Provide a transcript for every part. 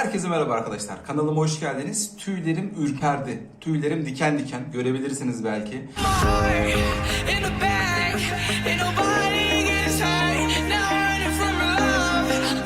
Herkese merhaba arkadaşlar. Kanalıma hoş geldiniz. Tüylerim ürperdi. Tüylerim diken diken. Görebilirsiniz belki.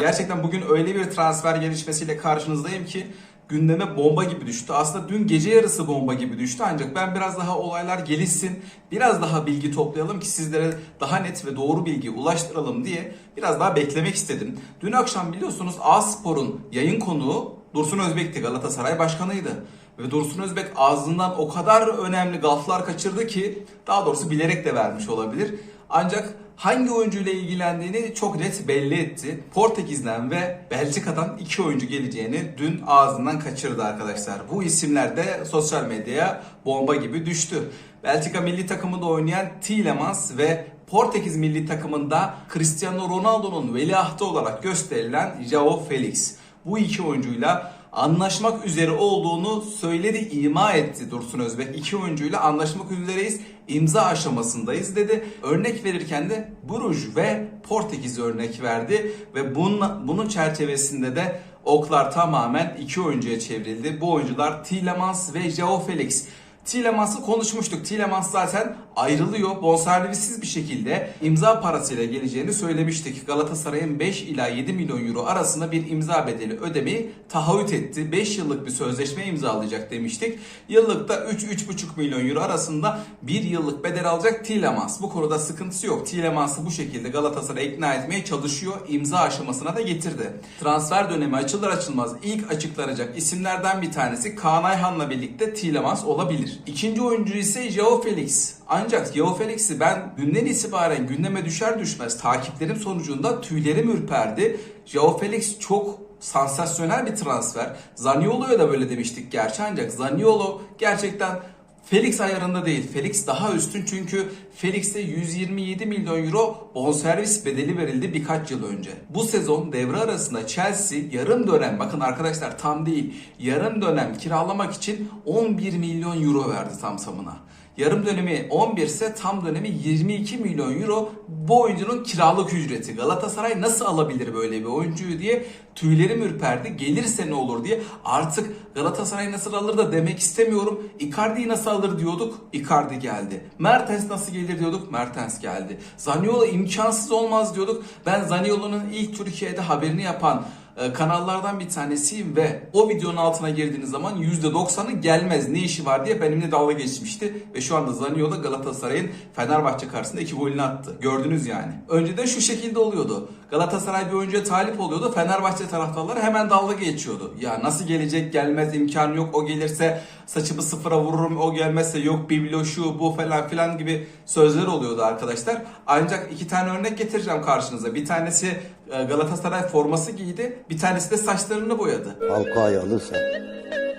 Gerçekten bugün öyle bir transfer gelişmesiyle karşınızdayım ki gündeme bomba gibi düştü. Aslında dün gece yarısı bomba gibi düştü ancak ben biraz daha olaylar gelişsin, biraz daha bilgi toplayalım ki sizlere daha net ve doğru bilgi ulaştıralım diye biraz daha beklemek istedim. Dün akşam biliyorsunuz A-Spor'un yayın konuğu Dursun Özbek'ti Galatasaray Başkanı'ydı. Ve Dursun Özbek ağzından o kadar önemli gaflar kaçırdı ki daha doğrusu bilerek de vermiş olabilir. Ancak hangi oyuncuyla ilgilendiğini çok net belli etti. Portekiz'den ve Belçika'dan iki oyuncu geleceğini dün ağzından kaçırdı arkadaşlar. Bu isimler de sosyal medyaya bomba gibi düştü. Belçika milli takımında oynayan Tielemans ve Portekiz milli takımında Cristiano Ronaldo'nun veliahtı olarak gösterilen Joao Felix. Bu iki oyuncuyla anlaşmak üzere olduğunu söyledi, ima etti Dursun Özbek. İki oyuncuyla anlaşmak üzereyiz, imza aşamasındayız dedi. Örnek verirken de Bruges ve Portekiz örnek verdi ve bunun, bunun çerçevesinde de oklar tamamen iki oyuncuya çevrildi. Bu oyuncular Tielemans ve Joao Felix. Tielemans'ı konuşmuştuk. Tielemans zaten ayrılıyor. Bonservisiz bir şekilde imza parasıyla geleceğini söylemiştik. Galatasaray'ın 5 ila 7 milyon euro arasında bir imza bedeli ödemeyi taahhüt etti. 5 yıllık bir sözleşme imzalayacak demiştik. Yıllıkta 3-3,5 milyon euro arasında bir yıllık bedel alacak Tielemans. Bu konuda sıkıntısı yok. Tielemans'ı bu şekilde Galatasaray ikna etmeye çalışıyor. İmza aşamasına da getirdi. Transfer dönemi açılır açılmaz ilk açıklanacak isimlerden bir tanesi Kaan Ayhan'la birlikte Tielemans olabilir. İkinci oyuncu ise Joao Felix. Ancak Joao Felix'i ben günden itibaren gündeme düşer düşmez takiplerim sonucunda tüylerim ürperdi. Joao Felix çok sansasyonel bir transfer. Zaniolo'ya da böyle demiştik gerçi ancak Zaniolo gerçekten Felix ayarında değil. Felix daha üstün çünkü Felix'e 127 milyon euro bonservis bedeli verildi birkaç yıl önce. Bu sezon devre arasında Chelsea yarım dönem bakın arkadaşlar tam değil yarım dönem kiralamak için 11 milyon euro verdi tam samına. Yarım dönemi 11 ise tam dönemi 22 milyon euro bu oyuncunun kiralık ücreti. Galatasaray nasıl alabilir böyle bir oyuncuyu diye tüylerim ürperdi. Gelirse ne olur diye artık Galatasaray nasıl alır da demek istemiyorum. Icardi'yi nasıl alır diyorduk. Icardi geldi. Mertens nasıl gelir diyorduk. Mertens geldi. Zaniolo imkansız olmaz diyorduk. Ben Zaniolo'nun ilk Türkiye'de haberini yapan kanallardan bir tanesiyim ve o videonun altına girdiğiniz zaman %90'ı gelmez ne işi var diye benimle dalga geçmişti. Ve şu anda Zaniolo Galatasaray'ın Fenerbahçe karşısında iki golünü attı. Gördünüz yani. Önceden şu şekilde oluyordu. Galatasaray bir oyuncuya talip oluyordu. Fenerbahçe taraftarları hemen dalga geçiyordu. Ya nasıl gelecek gelmez imkan yok o gelirse saçımı sıfıra vururum o gelmezse yok biblo şu bu falan filan gibi sözler oluyordu arkadaşlar. Ancak iki tane örnek getireceğim karşınıza. Bir tanesi e, Galatasaray forması giydi. Bir tanesi de saçlarını boyadı. Falcao'yu alırsa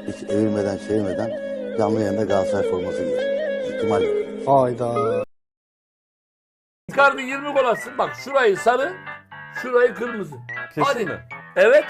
hiç evirmeden çevirmeden canlı yayında Galatasaray forması giyer. İhtimal yok. Hayda. Icardi 20 gol atsın. Bak şurayı sarı, şurayı kırmızı. Kesin Hadi. mi? Evet.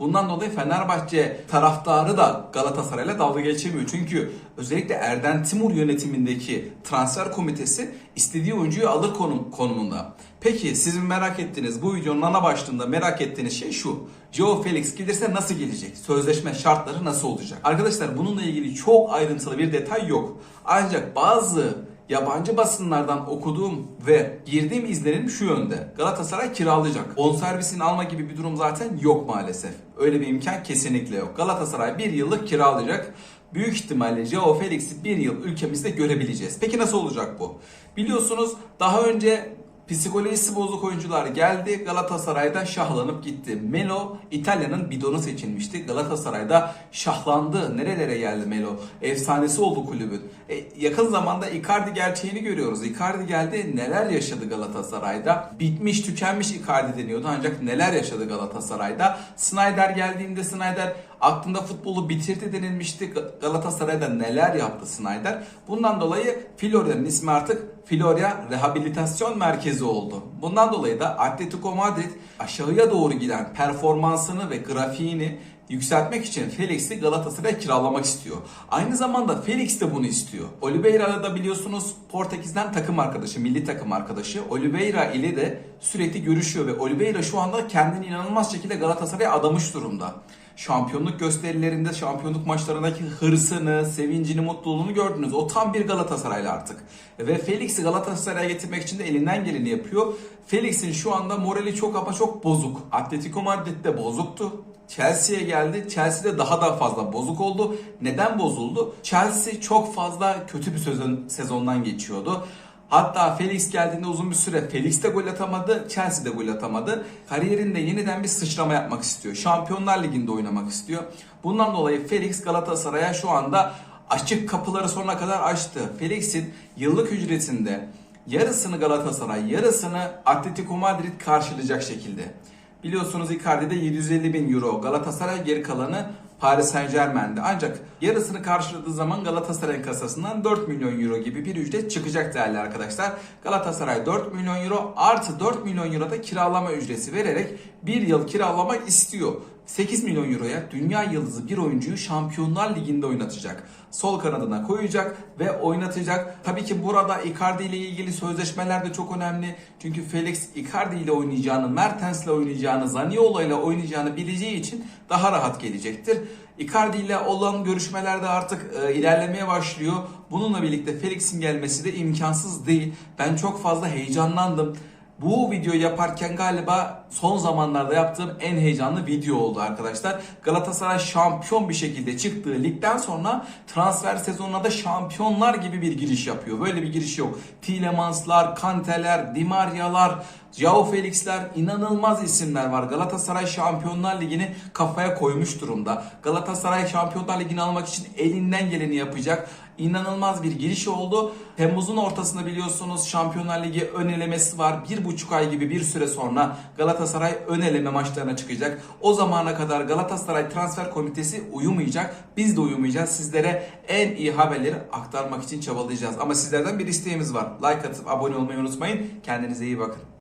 Bundan dolayı Fenerbahçe taraftarı da Galatasaray'la dalga geçemiyor. Çünkü özellikle Erden Timur yönetimindeki transfer komitesi istediği oyuncuyu alır konum, konumunda. Peki sizin merak ettiğiniz bu videonun ana başlığında merak ettiğiniz şey şu. Joe Felix gelirse nasıl gelecek? Sözleşme şartları nasıl olacak? Arkadaşlar bununla ilgili çok ayrıntılı bir detay yok. Ancak bazı yabancı basınlardan okuduğum ve girdiğim izlenim şu yönde. Galatasaray kiralayacak. Bonservisini alma gibi bir durum zaten yok maalesef. Öyle bir imkan kesinlikle yok. Galatasaray bir yıllık kiralayacak. Büyük ihtimalle Joao Felix'i bir yıl ülkemizde görebileceğiz. Peki nasıl olacak bu? Biliyorsunuz daha önce Psikolojisi bozuk oyuncular geldi. Galatasaray'da şahlanıp gitti. Melo İtalya'nın bidonu seçilmişti. Galatasaray'da şahlandı. Nerelere geldi Melo? Efsanesi oldu kulübün. E, yakın zamanda Icardi gerçeğini görüyoruz. Icardi geldi. Neler yaşadı Galatasaray'da? Bitmiş, tükenmiş Icardi deniyordu. Ancak neler yaşadı Galatasaray'da? Snyder geldiğinde Snyder aklında futbolu bitirdi denilmişti. Ga- Galatasaray'da neler yaptı Snyder? Bundan dolayı Florya'nın ismi artık Florya Rehabilitasyon Merkezi oldu. Bundan dolayı da Atletico Madrid aşağıya doğru giden performansını ve grafiğini yükseltmek için Felix'i Galatasaray'a kiralamak istiyor. Aynı zamanda Felix de bunu istiyor. Oliveira da biliyorsunuz Portekiz'den takım arkadaşı, milli takım arkadaşı. Oliveira ile de sürekli görüşüyor ve Oliveira şu anda kendini inanılmaz şekilde Galatasaray'a adamış durumda. Şampiyonluk gösterilerinde, şampiyonluk maçlarındaki hırsını, sevincini, mutluluğunu gördünüz. O tam bir Galatasaraylı artık. Ve Felix'i Galatasaray'a getirmek için de elinden geleni yapıyor. Felix'in şu anda morali çok ama çok bozuk. Atletico Madrid'de bozuktu. Chelsea'ye geldi. Chelsea'de daha da fazla bozuk oldu. Neden bozuldu? Chelsea çok fazla kötü bir sezon, sezondan geçiyordu. Hatta Felix geldiğinde uzun bir süre Felix de gol atamadı, Chelsea de gol atamadı. Kariyerinde yeniden bir sıçrama yapmak istiyor. Şampiyonlar Ligi'nde oynamak istiyor. Bundan dolayı Felix Galatasaray'a şu anda açık kapıları sonuna kadar açtı. Felix'in yıllık ücretinde yarısını Galatasaray, yarısını Atletico Madrid karşılayacak şekilde. Biliyorsunuz Icardi'de 750 bin euro Galatasaray geri kalanı Paris Saint Germain'de. Ancak yarısını karşıladığı zaman Galatasaray'ın kasasından 4 milyon euro gibi bir ücret çıkacak değerli arkadaşlar. Galatasaray 4 milyon euro artı 4 milyon euro da kiralama ücreti vererek bir yıl kiralamak istiyor. 8 milyon euroya dünya yıldızı bir oyuncuyu Şampiyonlar Ligi'nde oynatacak. Sol kanadına koyacak ve oynatacak. Tabii ki burada Icardi ile ilgili sözleşmeler de çok önemli. Çünkü Felix Icardi ile oynayacağını, Mertens ile oynayacağını, Zaniolo ile oynayacağını bileceği için daha rahat gelecektir. Icardi ile olan görüşmelerde artık e, ilerlemeye başlıyor. Bununla birlikte Felix'in gelmesi de imkansız değil. Ben çok fazla heyecanlandım. Bu videoyu yaparken galiba son zamanlarda yaptığım en heyecanlı video oldu arkadaşlar. Galatasaray şampiyon bir şekilde çıktığı ligden sonra transfer sezonuna da şampiyonlar gibi bir giriş yapıyor. Böyle bir giriş yok. Tielemanslar, Kanteler, Di Maria'lar, Joao Felix'ler inanılmaz isimler var. Galatasaray Şampiyonlar Ligi'ni kafaya koymuş durumda. Galatasaray Şampiyonlar Ligi'ni almak için elinden geleni yapacak. İnanılmaz bir giriş oldu. Temmuz'un ortasında biliyorsunuz Şampiyonlar Ligi ön elemesi var. Bir buçuk ay gibi bir süre sonra Galatasaray ön eleme maçlarına çıkacak. O zamana kadar Galatasaray Transfer Komitesi uyumayacak. Biz de uyumayacağız. Sizlere en iyi haberleri aktarmak için çabalayacağız. Ama sizlerden bir isteğimiz var. Like atıp abone olmayı unutmayın. Kendinize iyi bakın.